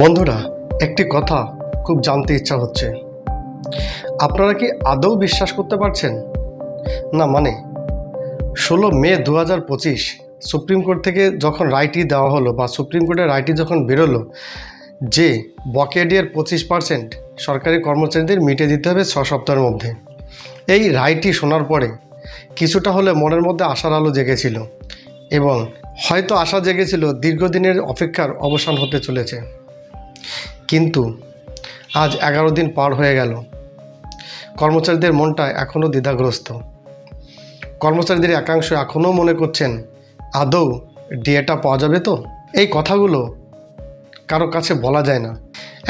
বন্ধুরা, একটি কথা খুব জানতে ইচ্ছা হচ্ছে। আপনারা কি আদৌ বিশ্বাস করতে পারছেন? না মানে? ষোলো মে দু হাজার পঁচিশ, সুপ্রিম কোর্ট থেকে যখন রায়টি দেওয়া হলো বা সুপ্রিম কোর্টের রায়টি যখন বেরোলো, যে বকেডিয়ার পঁচিশ পার্সেন্ট সরকারি কর্মচারীদের মিটিয়ে দিতে হবে ছ সপ্তাহের মধ্যে। এই রায়টি শোনার পরে কিছুটা হলে মনের মধ্যে আশার আলো জেগেছিল এবং হয়তো আশা জেগেছিল দীর্ঘদিনের অপেক্ষার অবসান হতে চলেছে। কিন্তু আজ এগারো দিন পার হয়ে গেল। কর্মচারীদের মনটা এখনও দ্বিধাগ্রস্ত। কর্মচারীদের একাংশ এখনও মনে করছেন, আদৌ ডিএটা পাওয়া যাবে তো? এই কথাগুলো কারও কাছে বলা যায় না।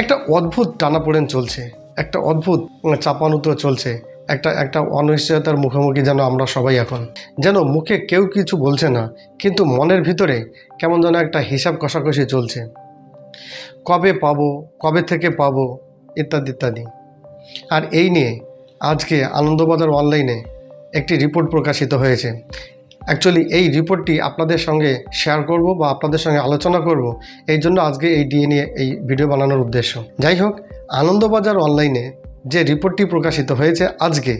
একটা অদ্ভুত টানাপোড়েন চলছে, একটা অদ্ভুত চাপানুতো চলছে, একটা একটা অনিশ্চয়তার মুখোমুখি যেন আমরা সবাই এখন। যেন মুখে কেউ কিছু বলছে না, কিন্তু মনের ভিতরে কেমন যেন একটা হিসাব কষাকষি চলছে। কবে পাবো, কবে থেকে পাবো, ইত্যাদি ইত্যাদি। আর এই নিয়ে আজকে আনন্দবাজার অনলাইনে একটি রিপোর্ট প্রকাশিত হয়েছে। অ্যাকচুয়ালি এই রিপোর্টটি আপনাদের সঙ্গে শেয়ার করব বা আপনাদের সঙ্গে আলোচনা করব, এই জন্য আজকে এই ডিএ নিয়ে এই ভিডিও বানানোর উদ্দেশ্য। যাই হোক, আনন্দবাজার অনলাইনে যে রিপোর্টটি প্রকাশিত হয়েছে আজকে,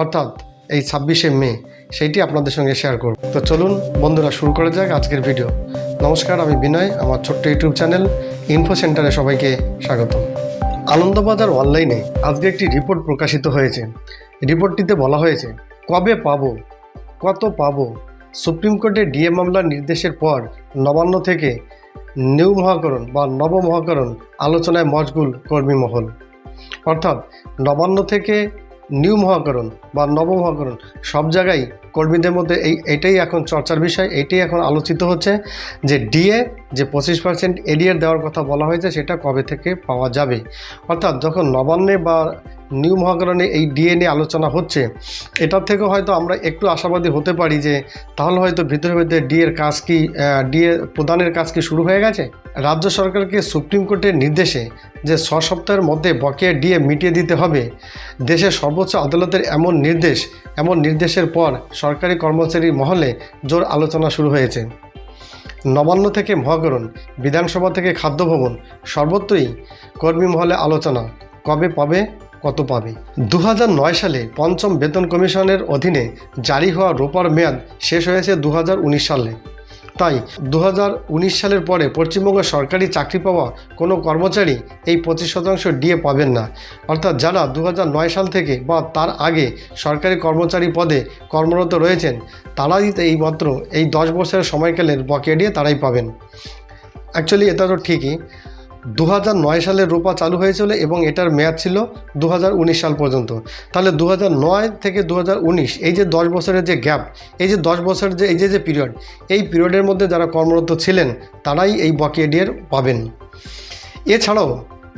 অর্থাৎ এই ছাব্বিশে মে, সেইটি আপনাদের সঙ্গে শেয়ার করব। তো চলুন, বন্ধুরা, শুরু করা যাক আজকের ভিডিও। নমস্কার, আমি বিনয়, আমার ছোট্ট ইউটিউব চ্যানেল। ইনফো সেন্টারে সবাইকে স্বাগত। আনন্দবাজার অনলাইনে আজকে একটি রিপোর্ট প্রকাশিত হয়েছে। রিপোর্টটিতে বলা হয়েছে, কবে পাব, কত পাবো? সুপ্রিম কোর্টে ডিএ মামলার নির্দেশের পর নবান্ন থেকে নিউ মহাকরণ বা নব মহাকরণ আলোচনায় মশগুল কর্মী মহল অর্থাৎ নবান্ন থেকে নিউ মহাকরণ বা নব মহাকরণ, সব জায়গায় কর্মীদের মধ্যে এই, এটাই এখন চর্চার বিষয়, এটাই এখন আলোচিত হচ্ছে যে ডিএ যে পঁচিশ পার্সেন্ট এরিয়ার দেওয়ার কথা বলা হয়েছে, সেটা কবে থেকে পাওয়া যাবে? অর্থাৎ যখন নবান্নে বা নিউ মহাকরণে এই ডিএ নিয়ে আলোচনা হচ্ছে, এটার থেকে হয়তো আমরা একটু আশাবাদী হতে পারি যে তাহলে হয়তো ভিতরে ভিতরে ডিএর কাজ কি ডিএ প্রদানের কাজ কি শুরু হয়ে গেছে? রাজ্য সরকারকে সুপ্রিম কোর্টের নির্দেশে যে ছ সপ্তাহের মধ্যে বকেয়া ডিএ মিটিয়ে দিতে হবে, দেশের সর্বোচ্চ আদালতের এমন নির্দেশ, এমন নির্দেশের পর সরকারি কর্মচারী মহলে জোর আলোচনা শুরু হয়েছে। নবান্ন থেকে মহাকরণ, বিধানসভা থেকে খাদ্য ভবন সর্বত্রই কর্মী মহলে আলোচনা, কবে পাবে, কত পাবে? দু সালে পঞ্চম বেতন কমিশনের অধীনে জারি হওয়া রোপার মেয়াদ শেষ হয়েছে দু হাজার উনিশ সালে। তাই দু হাজার উনিশ সালের পরে পশ্চিমবঙ্গ সরকারি চাকরি পাওয়া কোনো কর্মচারী এই পঁচিশ শতাংশ ডিএ পাবেন না। অর্থাৎ যারা দু হাজার নয় সাল থেকে বা তার আগে সরকারি কর্মচারী পদে কর্মরত রয়েছেন, তারাই এই মাত্র এই দশ বছরের সময়কালের বকেয়া ডিএ তারাই পাবেন। অ্যাকচুয়ালি এটা তো ঠিকই। দু সালে রোপা চালু হয়েছিল এবং এটার মেয়াদ ছিল দু হাজার উনিশ সাল পর্যন্ত। তাহলে দু থেকে দু হাজার উনিশ, এই যে দশ বছরের যে গ্যাপ, এই যে দশ বছরের যে, এই যে যে পিরিয়ড এই পিরিয়ডের মধ্যে যারা কর্মরত ছিলেন, তারাই এই বকেয়া পাবেন। এছাড়াও,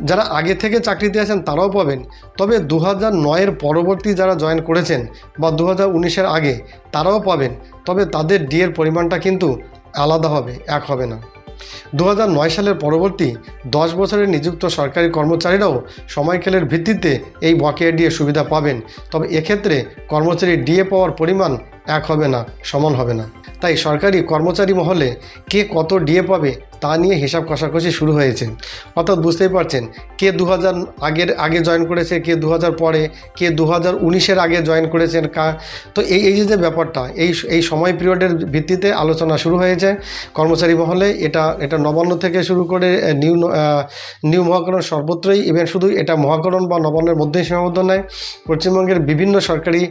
যারা আগে থেকে চাকরিতে আছেন, তারাও পাবেন। তবে দু হাজার নয়ের পরবর্তী যারা জয়েন করেছেন বা দু হাজার উনিশের আগে, তারাও পাবেন। তবে তাদের ডিএর পরিমাণটা কিন্তু আলাদা হবে, এক হবে না। দু সালের পরবর্তী দশ বছরের নিযুক্ত সরকারি কর্মচারীরাও সময়কালের ভিত্তিতে এই বকেয়া ডিএ সুবিধা পাবেন। তবে এক্ষেত্রে কর্মচারী ডিএ পাওয়ার পরিমাণ এক হবে না, সমান হবে না। তাই সরকারি কর্মচারী মহলে কে কত ডিএ পাবে তা নিয়ে হিসাব কষাকষি শুরু হয়েছে। অর্থাৎ বুঝতেই পারছেন, কে দু হাজার আগের, আগে জয়েন করেছে, কে দু হাজার পরে, কে দু হাজার আগে জয়েন করেছেন, কা, তো এই এই যে ব্যাপারটা, এই এই সময় পিরিয়ডের ভিত্তিতে আলোচনা শুরু হয়েছে। কর্মচারী মহলে এটা এটা নবান্ন থেকে শুরু করে নিউ নিউ মহাকরণ সর্বত্রই ইভেন শুধু এটা মহাকরণ বা নবান্নের মধ্যেই সীমাবদ্ধ নয়, পশ্চিমবঙ্গের বিভিন্ন সরকারি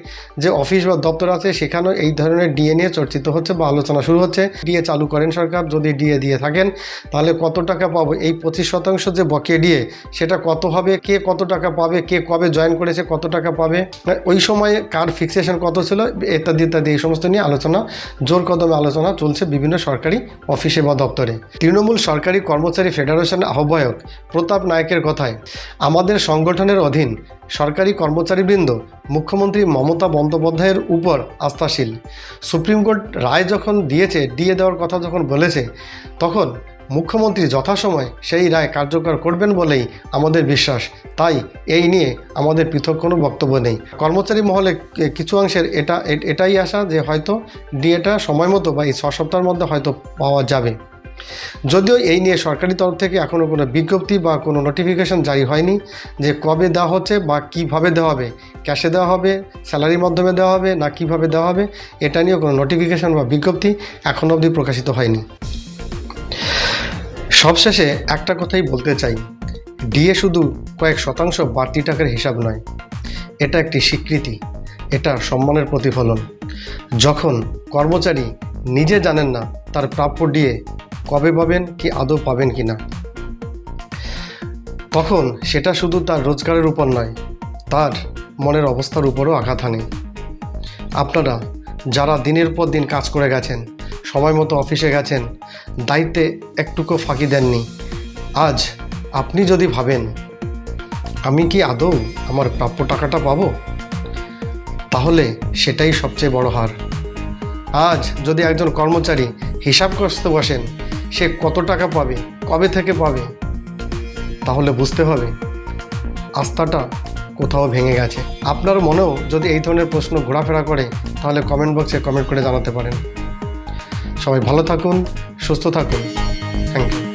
যে অফিস বা দপ্তর আছে সেখানেও এই ধরনের ডিএ নিয়ে চর্চিত হচ্ছে বা আলোচনা শুরু হচ্ছে। ডিএ চালু করেন সরকার, যদি ডিএ দিয়ে থাকেন, তাহলে কত টাকা পাবো? এই পঁচিশ শতাংশ যে বকেয়া ডিএ, সেটা কত হবে? কে কত টাকা পাবে? কে কবে জয়েন করেছে, কত টাকা পাবে? ওই সময়ে কার ফিক্সেশন কত ছিল, ইত্যাদি ইত্যাদি, এই সমস্ত নিয়ে আলোচনা, জোর কদমে আলোচনা চলছে বিভিন্ন সরকারি অফিসে বা দপ্তরে। তৃণমূল সরকারি কর্মচারী ফেডারেশনের আহ্বায়ক প্রতাপ নায়কের কথায়, আমাদের সংগঠনের অধীন সরকারি কর্মচারীবৃন্দ, মুখ্যমন্ত্রী মমতা বন্দ্যোপাধ্যায়ের উপর আস্থাশীল। সুপ্রিম কোর্ট রায় যখন দিয়েছে, দিয়ে দেওয়ার কথা যখন বলেছে, তখন মুখ্যমন্ত্রী যথাসময় সেই রায় কার্যকর করবেন বলেই আমাদের বিশ্বাস। তাই এই নিয়ে আমাদের পৃথক কোনো বক্তব্য নেই। কর্মচারী মহলে কিছু অংশের এটা এটাই আশা যে হয়তো ডিএটা সময় মতো বা এই ছ সপ্তাহের মধ্যে হয়তো পাওয়া যাবে। যদিও এই নিয়ে সরকারি তরফ থেকে এখনও কোনো বিজ্ঞপ্তি বা কোনো নোটিফিকেশন জারি হয়নি যে কবে দেওয়া হচ্ছে বা কীভাবে দেওয়া হবে। ক্যাশে দেওয়া হবে স্যালারির মাধ্যমে দেওয়া হবে না কীভাবে দেওয়া হবে, এটা নিয়েও কোনো নোটিফিকেশন বা বিজ্ঞপ্তি এখনও অবধি প্রকাশিত হয়নি। সবশেষে একটা কথাই বলতে চাই। ডিএ শুধু কয়েক শতাংশ বাড়তি টাকার হিসাব নয়, এটা একটি স্বীকৃতি, এটা সম্মানের প্রতিফলন। যখন কর্মচারী নিজে জানেন না তার প্রাপ্য ডিএ কবে পাবেন, কি আদৌ পাবেন কি না তখন সেটা শুধু তার রোজগারের উপর নয়, তার মনের অবস্থার উপরও আঘাত হানে। আপনারা যারা দিনের পর দিন কাজ করে গেছেন, সময় মতো অফিসে গেছেন, দায়িত্বে একটুকু ফাঁকি দেননি, আজ আপনি যদি ভাবেন, আমি কি আদৌ আমার প্রাপ্য টাকাটা পাবো? তাহলে সেটাই সবচেয়ে বড় হার। আজ যদি একজন কর্মচারী হিসাব করতে বসেন সে কত টাকা পাবে, কবে থেকে পাবে, তাহলে বুঝতে হবে। আস্থাটা কোথাও ভেঙে গেছে। আপনার মনেও যদি এই ধরনের প্রশ্ন ঘোরাফেরা করে, তাহলে কমেন্ট বক্সে কমেন্ট করে জানাতে পারেন। সবাই ভালো থাকুন, সুস্থ থাকুন। Thank you